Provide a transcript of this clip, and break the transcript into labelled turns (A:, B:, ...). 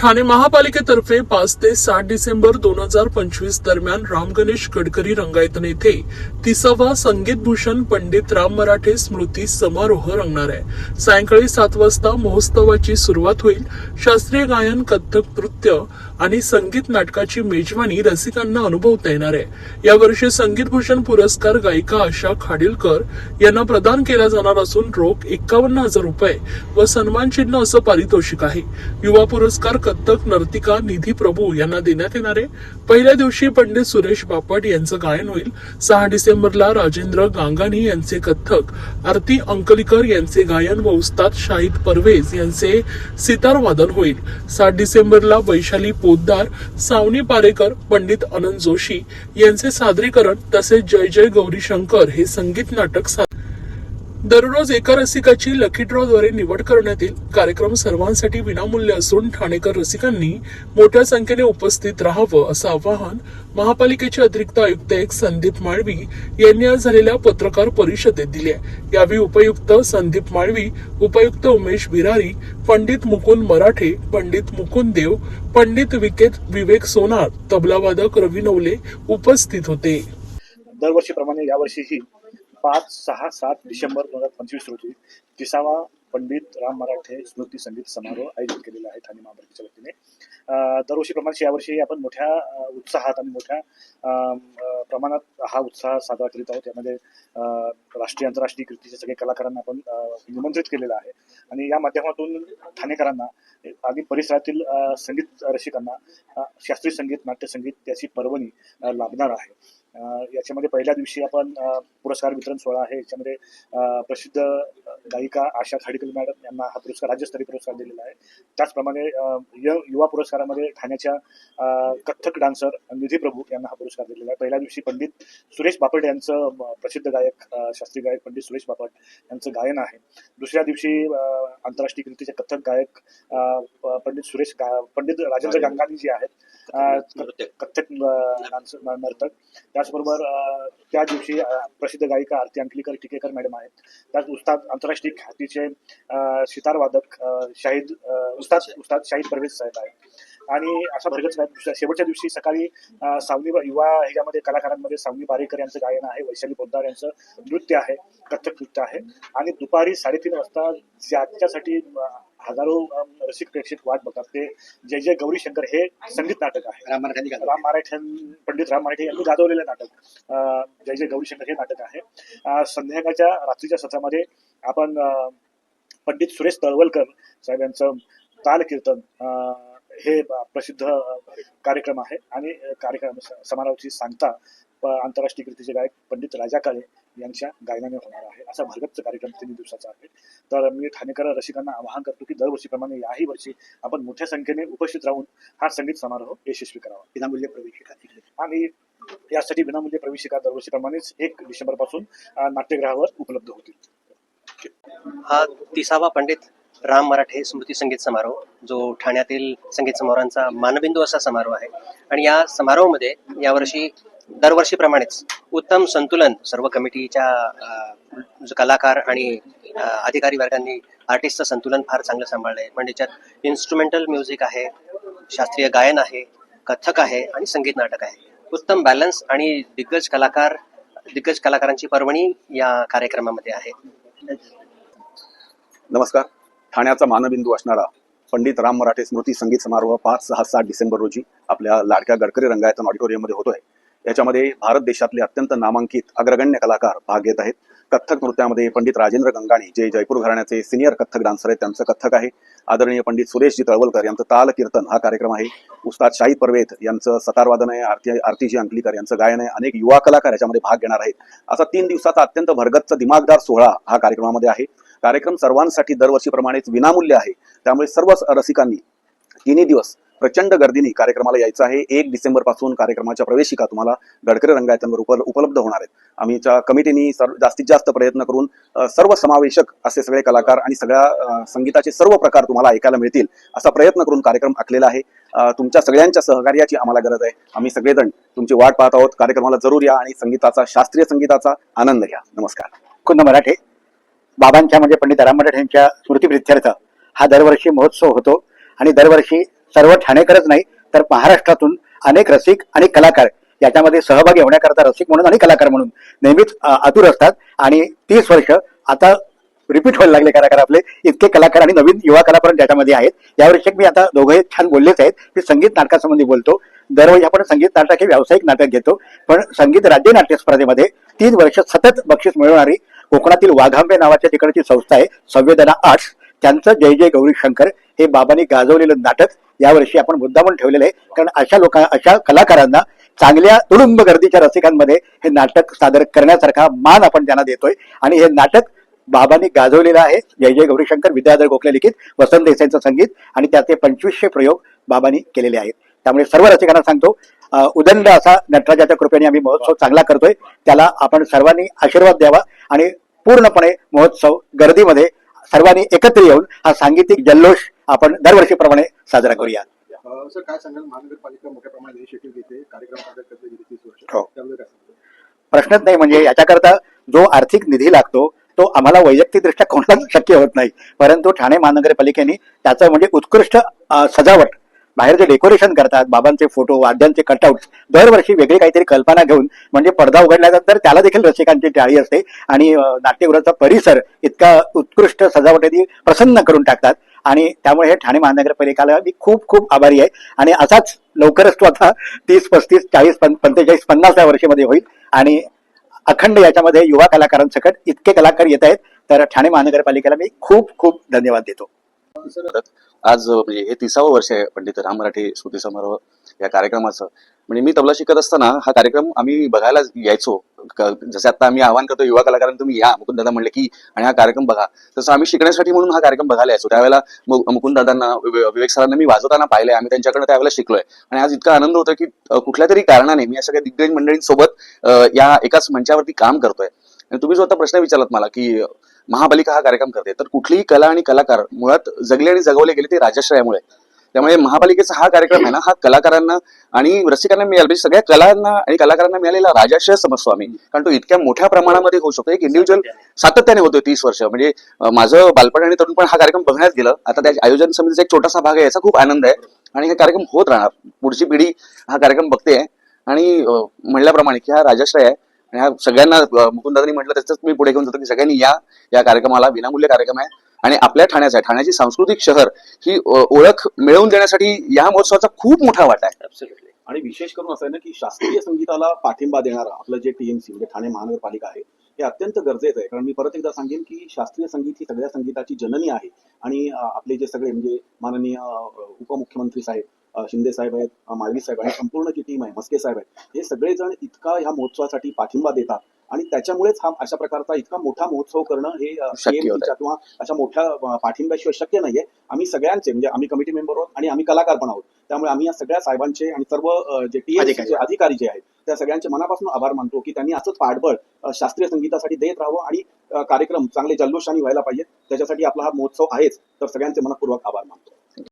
A: ठाणे महापालिकेतर्फे पाच ते सात डिसेंबर दोन हजार पंचवीस दरम्यान राम गणेश गडकरी रंगायतन येथे तिसावा संगीत भूषण पंडित राम मराठे स्मृती समारोह रंगणार आहे. सायंकाळी सात वाजता महोत्सवाची सुरुवात होईल. शास्त्रीय गायन कथ्थक नृत्य आणि संगीत नाटकाची मेजवानी रसिकांना अनुभवता येणार आहे. यावर्षी संगीत भूषण पुरस्कार गायिका आशा खाडिलकर यांना प्रदान केला जाणार असून रोख एकावन्न हजार रुपये व सन्मान चिन्ह असं पारितोषिक आहे. युवा पुरस्कार कथ्थक नर्तिका निधी प्रभू यांना देण्यात येणारे पहिल्या दिवशी पंडित सुरेश बापट यांचं गायन होईल. सहा डिसेंबरला राजेंद्र गांगानी यांचे कथ्थक आरती अंकलीकर यांचे गायन व उस्ताद शाहिद परवेज यांचे सितार वादन होईल. सात डिसेंबरला वैशाली पोद्दार सावनी पारेकर पंडित अनंत जोशी यांचे सादरीकरण तसेच जय जय गौरी शंकर हे संगीत नाटक दररोज एका रसिकाची लकी ड्रॉद्वारे निवड करण्यात येईल. कार्यक्रम सर्वांसाठी विनामूल्य असून ठाणेकर रसिकांनी मोठ्या संख्येने उपस्थित राहावं असं आवाहन महापालिकेचे अतिरिक्त आयुक्त एक संदीप माळवी यांनी आज झालेल्या पत्रकार परिषदेत दिले यावेळी उपयुक्त संदीप माळवी उपयुक्त उमेश बिरारी पंडित मुकुंद मराठे पंडित मुकुंद देव पंडित विकेत विवेक सोनार तबलावादक रवी नवले उपस्थित होते.
B: दरवर्षीप्रमाणे यावर्षीही पाच सहा सात डिसेंबर दोन हजार पंचवीस रोजी तिसावा पंडित राम मराठे स्मृती संगीत समारोह आयोजित केलेला आहे ठाणे महापालिकेच्या वतीने. दरवर्षीप्रमाणे यावर्षी आपण मोठ्या उत्साहात आणि मोठ्या प्रमाणात हा उत्साह साजरा करीत आहोत. त्यामध्ये राष्ट्रीय आंतरराष्ट्रीय कृतीच्या सगळे कलाकारांना आपण निमंत्रित केलेलं आहे. आणि या माध्यमातून ठाणेकरांना आणि परिसरातील संगीत रसिकांना शास्त्रीय संगीत नाट्यसंगीत त्याची पर्वणी लाभणार आहे. याच्यामध्ये पहिल्या दिवशी आपण पुरस्कार वितरण सोहळा आहे. याच्यामध्ये प्रसिद्ध गायिका आशा खाडीकर मॅडम यांना हा पुरस्कार राज्यस्तरीय पुरस्कार दिलेला आहे. त्याचप्रमाणे युवा पुरस्कारामध्ये ठाण्याच्या कथ्थक डान्सर निधी प्रभू यांना हा पुरस्कार दिलेला आहे. पहिल्या दिवशी पंडित सुरेश बापट यांचं प्रसिद्ध गायक शास्त्रीय गायक पंडित सुरेश बापट यांचं गायन आहे. दुसऱ्या दिवशी आंतरराष्ट्रीय कीर्तीचे कथ्थक गायक पंडित सुरेश पंडित राजेंद्र गंगानी जे आहेत. कथ्थक नर्तक त्याचबरोबर त्या दिवशी प्रसिद्ध गायिका आरती अंकलीकर टिकेकर मॅडम आहेत. त्याच उस्ताद आंतरराष्ट्रीय ख्यातीचे सितार वादक शाहिद उस्ताद उस्ताद शाहिद परवेज साहेब आहेत. आणि अशा दुसऱ्या- शेवटच्या दिवशी सकाळी सावनी युवा ह्याच्यामध्ये कलाकारांमध्ये सावनी बारेकर यांचं गायन आहे. वैशाली पोद्दार यांचं नृत्य आहे. कथ्थक नृत्य आहे. आणि दुपारी साडेतीन वाजता ज्याच्यासाठी हजारो रसिक प्रेक्षक वाट बघतात. ते जय जय गौरी शंकर हे संगीत नाटक आहे.
C: राम मराठ्यांनी गाजवलं.
B: राम मराठे पंडित राम मराठे यांनी गाजवलेलं नाटक जय जय गौरीशंकर हे नाटक आहे. संध्याकाळच्या रात्रीच्या सत्रामध्ये आपण पंडित सुरेश तळवलकर साहेब यांचं ताल कीर्तन अं, हे प्रसिद्ध कार्यक्रम आहे. आणि कार्यक्रम समारोहाची सांगता आंतरराष्ट्रीय कीर्तीचे गायक पंडित राजा काळे यांच्या गायनाने होणार आहे. असा भरगतचा कार्यक्रम तीन दिवसाचा आहे. तर मी ठाणेकर रसिकांना आवाहन करतो की दरवर्षीप्रमाणे याही वर्षी आपण मोठ्या संख्येने उपस्थित राहून हा संगीत समारोह यशस्वी करावा.
C: विनामूल्य प्रवेशिका.
B: आणि यासाठी विनामूल्य प्रवेशिका दरवर्षीप्रमाणेच एक डिसेंबरपासून नाट्यगृहावर उपलब्ध होतील.
D: हा तिसावा पंडित राम मराठे स्मृती संगीत समारोह जो ठाण्यातील संगीत समारोहांचा मानबिंदू असा समारोह आहे. आणि या समारोहामध्ये यावर्षी दरवर्षीप्रमाणेच उत्तम संतुलन सर्व कमिटीच्या कलाकार आणि अधिकारी वर्गांनी आर्टिस्टचं संतुलन फार चांगलं सांभाळलं आहे म्हणजे त्याच्यात इन्स्ट्रुमेंटल म्युझिक आहे शास्त्रीय गायन आहे कथ्थक आहे आणि संगीत नाटक आहे. उत्तम बॅलन्स आणि दिग्गज कलाकार दिग्गज कलाकारांची पर्वणी या कार्यक्रमामध्ये आहे.
E: नमस्कार. ठाण्याचा मानबिंदू असणारा पंडित राम मराठे स्मृती संगीत समारोह पाच सहा सात डिसेंबर रोजी आपल्या लाडक्या गडकरी रंगायतन ऑडिटोरियममध्ये होतोय. याच्यामध्ये भारत देशातले अत्यंत नामांकित अग्रगण्य कलाकार भाग घेत आहेत. कथ्थक नृत्यामध्ये पंडित राजेंद्र गंगाणी जे जयपूर घराण्याचे सिनियर कथ्थक डान्सर आहेत त्यांचं कथ्थक आहे. आदरणीय पंडित सुरेशजी तळवलकर यांचं ताल कीर्तन हा कार्यक्रम आहे. उस्ताद शाहीद परवेत यांचं सतारवादन आहे. आरती आरतीजी अंकलीकर यांचं गायन आहे. अनेक युवा कलाकार याच्यामध्ये भाग घेणार आहेत. असा तीन दिवसाचा अत्यंत भरगतचा दिमागदार सोहळा हा कार्यक्रमामध्ये आहे. कार्यक्रम सर्वांसाठी दरवर्षीप्रमाणेच विनामूल्य आहे. त्यामुळे सर्व रसिकांनी तिन्ही दिवस प्रचंड गर्दीने कार्यक्रमाला यायचं आहे. एक डिसेंबरपासून कार्यक्रमाच्या प्रवेशिका तुम्हाला गडकरी रंगायतांवर उप उपलब्ध होणार आहेत. आम्हीच्या कमिटीनी सर्व जास्तीत जास्त प्रयत्न करून सर्व समावेशक असे सगळे कलाकार आणि सगळ्या संगीताचे सर्व प्रकार तुम्हाला ऐकायला मिळतील असा प्रयत्न करून कार्यक्रम आखलेला आहे. तुमच्या सगळ्यांच्या सहकार्याची आम्हाला गरज आहे. आम्ही सगळेजण तुमची वाट पाहत आहोत. कार्यक्रमाला जरूर या आणि संगीताचा शास्त्रीय संगीताचा आनंद घ्या. नमस्कार.
C: कुंद मराठे बाबांच्या म्हणजे पंडित राम मराठे यांच्या स्मृतीप्रित्यर्थ हा दरवर्षी महोत्सव होतो आणि दरवर्षी सर्व ठाणेकरच नाही तर महाराष्ट्रातून अनेक रसिक आणि कलाकार याच्यामध्ये सहभागी होण्याकरता रसिक म्हणून आणि कलाकार म्हणून नेहमीच आतुर असतात. आणि तीस वर्ष आता रिपीट व्हायला लागले कलाकार आपले. इतके कलाकार आणि नवीन युवा कलाकार त्याच्यामध्ये आहेत. यावर्षी मी आता दोघंही छान बोललेच आहेत. मी संगीत नाटकासंबंधी बोलतो. दरवेळी आपण संगीत नाटक हे व्यावसायिक नाटक घेतो. पण संगीत राज्य नाट्य स्पर्धेमध्ये तीन वर्ष सतत बक्षीस मिळवणारी कोकणातील वाघांबे नावाच्या तिकडची संस्था आहे संवेदना आर्ट्स. त्यांचं जय जय गौरी शंकर हे बाबांनी गाजवलेलं नाटक यावर्षी आपण मुद्दामून ठेवलेलं आहे. कारण अशा लोकां अशा कलाकारांना चांगल्या तुडुंब गर्दीच्या रसिकांमध्ये हे नाटक सादर करण्यासारखा मान आपण त्यांना देतोय. आणि हे नाटक बाबांनी गाजवलेलं आहे. जय जय गौरीशंकर विद्याधर गोखले लिखित वसंत देसाईंचं संगीत आणि त्याचे पंचवीसशे प्रयोग बाबांनी केलेले आहेत. त्यामुळे सर्व रसिकांना सांगतो उदंड असा नटराजाच्या कृपेने आम्ही महोत्सव चांगला करतोय. त्याला आपण सर्वांनी आशीर्वाद द्यावा आणि पूर्णपणे महोत्सव गर्दीमध्ये सर्वांनी एकत्र येऊन हा सांगीतिक जल्लोष आपण दरवर्षीप्रमाणे साजरा करूया.
F: अ, सर काय सांगाल? महानगरपालिका मोठ्या प्रमाणात इनिशिएटिव्ह घेते कार्यक्रम सादर करते गेली तीस वर्ष.
C: हो.
F: त्याबद्दल काय सांगाल?
C: प्रश्नच नाही म्हणजे याच्याकरता जो आर्थिक निधी लागतो तो आम्हाला वैयक्तिकदृष्ट्या कोणालाच शक्य होत नाही. परंतु ठाणे महानगरपालिकेने त्याचं म्हणजे उत्कृष्ट अ, सजावट बाहेर जे डेकोरेशन करतात बाबांचे फोटो वाद्यांचे कटआउट दरवर्षी वेगळी काहीतरी कल्पना घेऊन म्हणजे पडदा उघडल्यानंतर त्याला देखील रसिकांची टाळी असते आणि अ, नाट्यगृहाचा परिसर इतका उत्कृष्ट सजावटीने प्रसन्न करून टाकतात. आणि त्यामुळे हे ठाणे महानगरपालिकेला मी खूप खूप आभारी आहे. आणि असाच लवकरच तो आता तीस पस्तीस चाळीस पं- पंचेचाळीस पन्नास या वर्षामध्ये होईल. आणि अखंड याच्यामध्ये युवा कलाकारांसकट इतके कलाकार येत आहेत तर ठाणे महानगरपालिकेला मी खूप खूप धन्यवाद देतो.
E: आज म्हणजे हे तिसावं वर्ष आहे पंडित राम मराठी स्मृती समारोह या कार्यक्रमाचं. म्हणजे मी तबला शिकत असताना हा कार्यक्रम आम्ही बघायला यायचो. क- जसे आता आम्ही आवाहन करतो युवा कलाकारांना तुम्ही या. मुकुंददादा म्हणले की आणि हा कार्यक्रम बघा. तसं आम्ही शिकण्यासाठी म्हणून हा कार्यक्रम बघायला यायचो. त्यावेळेला मु- विवेक सरांना मी वाजवताना पाहिलंय. आम्ही त्यांच्याकडे त्यावेळेला शिकलोय. आणि आज इतका आनंद होतो की कुठल्या तरी कारणाने मी या सगळ्या दिग्गज मंडळींसोबत या एकाच मंचावरती काम करतोय. आणि तुम्ही जो आता प्रश्न विचारलात मला की महापालिका हा कार्यक्रम करते तर कुठलीही कला आणि कलाकार मुळात जगले आणि जगवले गेले ते राजाश्रयामुळे. त्यामुळे महापालिकेचा हा कार्यक्रम आहे ना हा कलाकारांना आणि रसिकांना मिळाला. म्हणजे सगळ्या कलांना आणि कलाकारांना मिळालेला राजाश्रय समजतो आम्ही कारण तो इतक्या मोठ्या प्रमाणामध्ये होऊ शकतो. एक इंडिव्हिज्युअल सातत्याने होतो तीस वर्ष. म्हणजे माझं बालपण आणि तरुणपण हा कार्यक्रम बघण्यात गेलं. आता त्या आयोजन समितीचा एक छोटासा भाग आहे याचा खूप आनंद आहे. आणि हे कार्यक्रम होत राहणार. पुढची पिढी हा कार्यक्रम बघते. आणि म्हणल्याप्रमाणे की हा राजाश्रय आहे. आणि हा सगळ्यांना अं, म्हटलं त्याच मी पुढे घेऊन जातो की सगळ्यांनी या या कार्यक्रमाला विनामूल्य कार्यक्रम आहे. आणि आपल्या ठाण्याचा आहे. ठाण्याची सांस्कृतिक शहर ही ओळख मिळवून देण्यासाठी या महोत्सवाचा खूप मोठा वाटा आहे. आणि विशेष करून असं आहे ना की शास्त्रीय संगीताला पाठिंबा देणारा आपलं जे टीएमसी म्हणजे ठाणे महानगरपालिका आहे हे अत्यंत गरजेचं आहे. कारण मी परत एकदा सांगेन की शास्त्रीय संगीत ही सगळ्या संगीताची जननी आहे. आणि आपले जे सगळे म्हणजे माननीय उपमुख्यमंत्री साहेब शिंदे साहेब आहेत मालवी माळवी साहेब आणि संपूर्ण जी टीम आहे मस्के साहेब आहेत हे सगळेजण इतका ह्या महोत्सवासाठी पाठिंबा देतात. आणि त्याच्यामुळेच हा अशा प्रकारचा इतका मोठा महोत्सव करणं हे किंवा अशा मोठ्या पाठिंब्याशिवाय शक्य नाहीये. आम्ही सगळ्यांचे म्हणजे आम्ही कमिटी मेंबर आहोत आणि आम्ही कलाकार पण आहोत. त्यामुळे आम्ही या सगळ्या साहेबांचे आणि सर्व जे टीएमसी
C: अधिकारी.
E: अधिकारी जे आहेत त्या सगळ्यांचे मनापासून आभार मानतो की त्यांनी असंच पाठबळ शास्त्रीय संगीतासाठी देत राहावं आणि कार्यक्रम चांगले जल्लोषाने व्हायला पाहिजेत. त्याच्यासाठी आपला हा महोत्सव आहेच. तर सगळ्यांचे मनपूर्वक आभार मानतो.